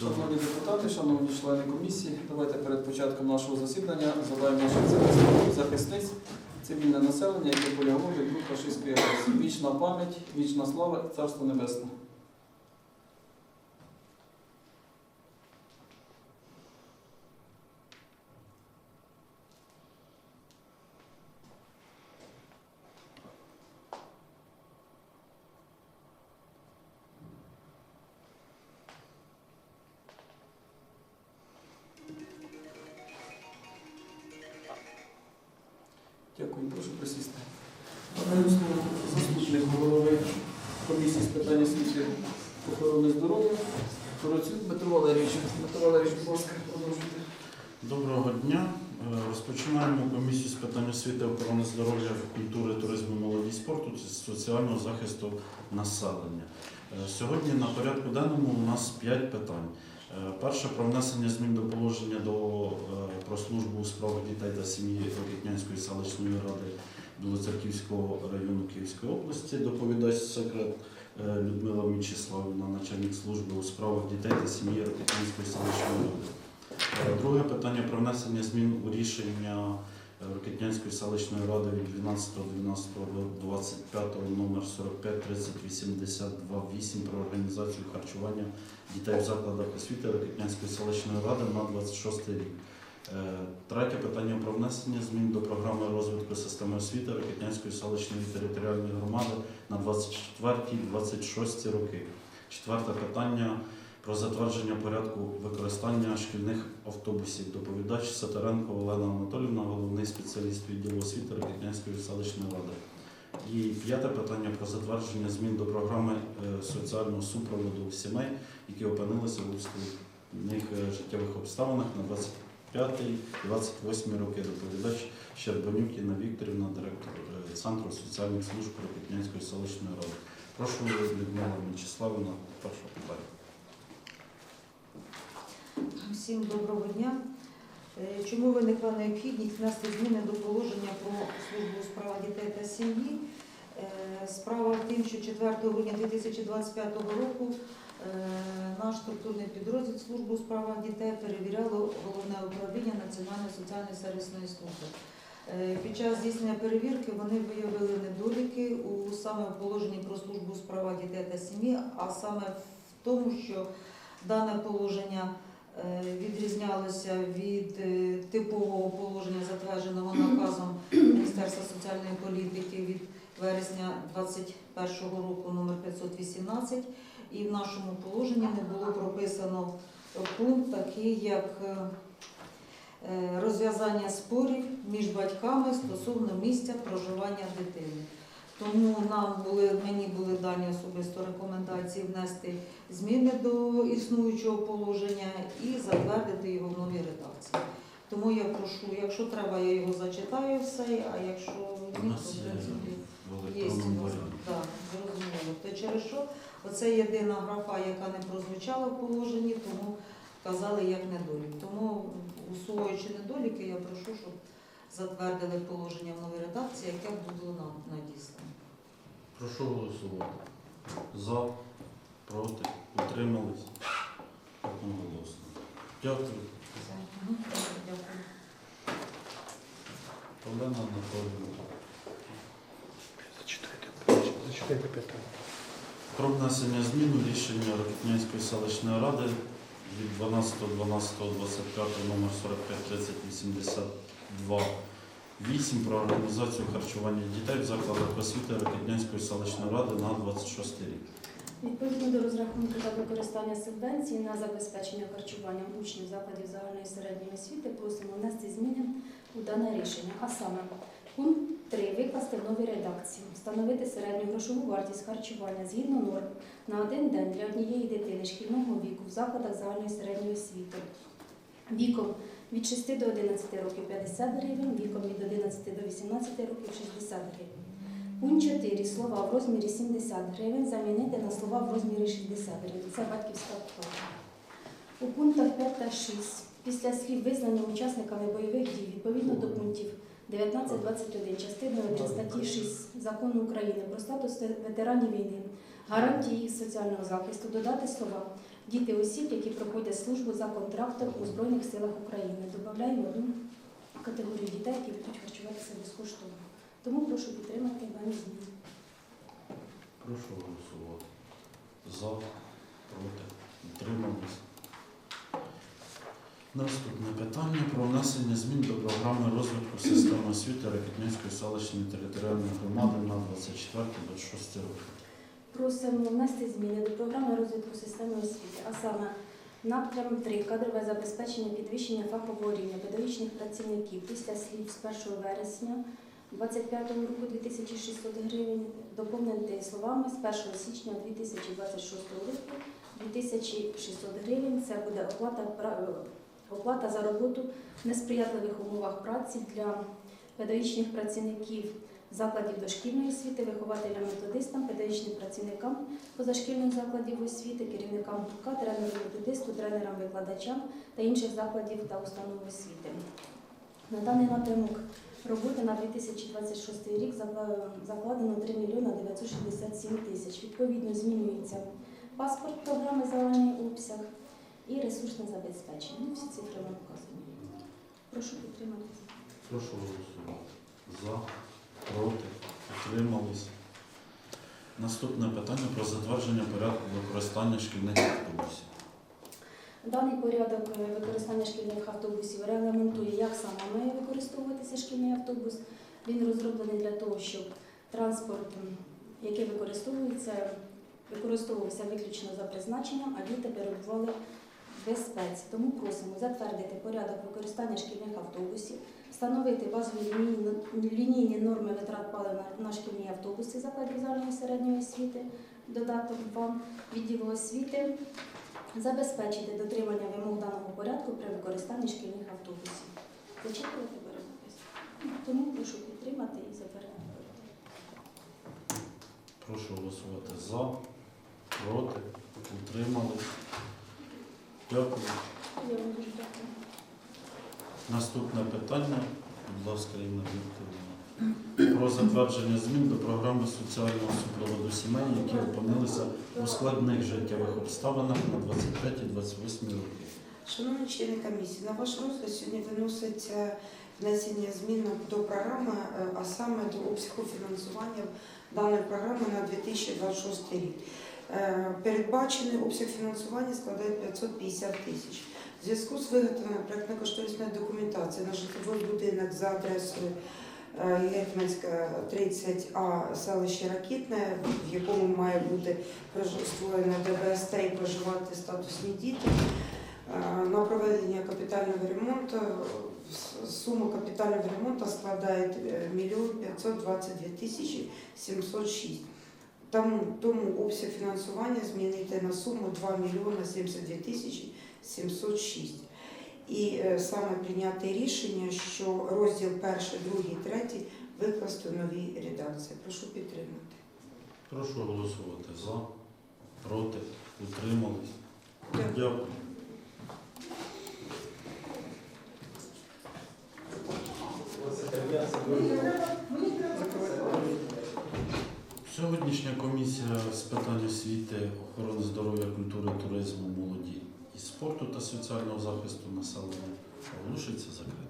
Шановні депутати, шановні члени комісії, давайте перед початком нашого засідання задаємо наших захисниць, цивільне населення, яке полягло від фашистської агресії. Вічна пам'ять, вічна слава, царство небесне. Дякую, прошу присісти. Надаю слово заступник голови комісії з питань освіти охорони здоров'я. Тороцюк Дмитро Валерійович. Дмитро Валерійович, будь ласка, продовжуйте. Доброго дня. Е, Розпочинаємо комісію з питань освіти, охорони здоров'я, культури, туризму, молоді і спорту соціального захисту населення. Е, Сьогодні на порядку денному у нас 5 питань. Е, Перше про внесення змін до положення до е, про службу у справах дітей та сім'ї Рокетнянської селищної ради Білоцерківського району Київської області. Доповідач секрет е, Людмила Мічиславівна, начальник служби у справах дітей та сім'ї Рокетнянської селищної ради. Друге питання про внесення змін у рішення Рокетнянської селищної ради від 12.12.25 номер 45 30 82 8 про організацію харчування дітей в закладах освіти Рокетнянської селищної ради на 26 рік. Е, Третє питання про внесення змін до програми розвитку системи освіти Рокетнянської селищної територіальної громади на 24-26 роки. Четверте питання про затвердження порядку використання шкільних автобусів. Доповідач Сатаренко Олена Анатолівна, головний спеціаліст відділу освіти Рокетнянської селищної ради. І п'яте питання про затвердження змін до програми е, соціального супроводу сімей, які опинилися у складних е, життєвих обставинах на 25-28 роки. Доповідач Щербанюк Інна Вікторівна, директор е, Центру соціальних служб Рокетнянської селищної ради. Прошу Людмила Мячеславівна, перше питання. Всім доброго дня. Е, Чому виникла необхідність внести зміни до положення про службу у справах дітей та сім'ї? Е, Справа в тім, що 4 грудня 2025 року е, наш структурний підрозділ служби у справах дітей перевіряло головне управління Національної соціальної сервісної служби. Під час здійснення перевірки вони виявили недоліки у саме положенні про службу у справах дітей та сім'ї, а саме в тому, що дане положення е, відрізнялося від е, типового положення, затвердженого наказом Міністерства соціальної політики від вересня 2021 року номер 518. І в нашому положенні не було прописано пункт такий, як е, розв'язання спорів між батьками стосовно місця проживання дитини. Тому нам були, мені були дані особисто рекомендації внести зміни до існуючого положення і затвердити його в новій редакції. Тому я прошу, якщо треба, я його зачитаю все, а якщо ні, то в є принципі є. Так, зрозуміло. То через що оце єдина графа, яка не прозвучала в положенні, тому вказали як недолік. Тому, усуваючи недоліки, я прошу, щоб затвердили положення в новій редакції, яке було нам надіслано. Прошу голосувати. За, проти, утримались. Одноголосно. Дякую. Все. Мгм. Дякую. Олена Анатолійовна. Зачитайте питання. Про внесення змін у рішення Рокітнянської селищної ради від 12.12.25 номер 453082 8 про організацію харчування дітей в закладах освіти Рокітнянської селищної ради на 26 рік. Відповідно до розрахунку та використання субвенцій на забезпечення харчуванням учнів закладів загальної середньої освіти просимо внести зміни у дане рішення. А саме пункт 3 викласти в новій редакції, встановити середню грошову вартість харчування згідно норм на один день для однієї дитини шкільного віку в закладах загальної середньої освіти. Віком від 6 до 11 років 50 гривень, віком від 11 до 18 років 60 гривень. Пункт 4. Слова в розмірі 70 гривень замінити на слова в розмірі 60 гривень. Це батьківська плата. У пунктах 5 та 6 після слів визнання учасниками бойових дій відповідно до пунктів 19-21 частини 1 статті 6 Закону України про статус ветеранів війни, гарантії соціального захисту додати слова діти осіб, які проходять службу за контрактом у Збройних силах України. Додаємо одну категорію дітей, які будуть харчуватися безкоштовно. Тому прошу підтримати дані зміни. Прошу голосувати. За, проти, утримались. Наступне питання про внесення змін до програми розвитку системи освіти Ракетнянської селищної територіальної громади на 24-26 роки. Просимо внести зміни до програми розвитку системи освіти, а саме напрям 3 кадрове забезпечення підвищення фахового рівня педагогічних працівників після слів з 1 вересня 25 року 2600 гривень доповнити словами з 1 січня 2026 року 2600 гривень. Це буде оплата оплата за роботу в несприятливих умовах праці для педагогічних працівників закладів дошкільної освіти, вихователям методистам, педагогічним працівникам позашкільних закладів освіти, керівникам гуртка, тренерам методисту, тренерам викладачам та інших закладів та установ освіти. На даний напрямок роботи на 2026 рік закладено 3 мільйони 967 тисяч. Відповідно, змінюється паспорт програми загальний обсяг і ресурсне забезпечення. Ну, Всі цифри вам вказані. Прошу підтримати. Прошу голосувати. За, проти, утримались. Наступне питання про затвердження порядку використання шкільних автобусів. Даний порядок е, використання шкільних автобусів регламентує, як саме має використовуватися шкільний автобус. Він розроблений для того, щоб транспорт, який використовується, використовувався виключно за призначенням, а діти перебували в безпеці. Тому просимо затвердити порядок використання шкільних автобусів, встановити базові лінійні, норми витрат палива на, шкільні автобуси закладів загальної середньої освіти, додаток 2 відділу освіти забезпечити дотримання вимог даного порядку при використанні шкільних автобусів. Зачитувати перепис. Тому прошу підтримати і порядок. Прошу голосувати за, проти, утримались. Дякую. Я вам дуже дякую. Наступне питання, будь ласка, Інна Вікторівна. Про затвердження змін до програми соціального супроводу сімей, які опинилися у складних життєвих обставинах на 25-28 роки. Шановні члени комісії, на ваш розгляд сьогодні виноситься внесення змін до програми, е, а саме до обсягу фінансування даної програми на 2026 рік. Е, Передбачений обсяг фінансування складає 550 тисяч. В зв'язку з виготовленням проєктно-кошторисної документації на житловий будинок за адресою Гетьманська 30А селище Ракітне, в якому має бути створено ДБСТ і проживати статусні діти. Е, На проведення капітального ремонту сума капітального ремонту складає е, 1 522 тисячі 706. Тому, тому обсяг фінансування змінити на суму 2 мільйона 72 тисячі 706. І е, саме прийняти рішення, що розділ 1, 2, 3 викласти в новій редакції. Прошу підтримати. Прошу голосувати за, проти, утримались. Дякую. Сьогоднішня комісія з питань освіти, охорони здоров'я, культури, туризму, молоді і спорту та соціального захисту населення оголошується закритою.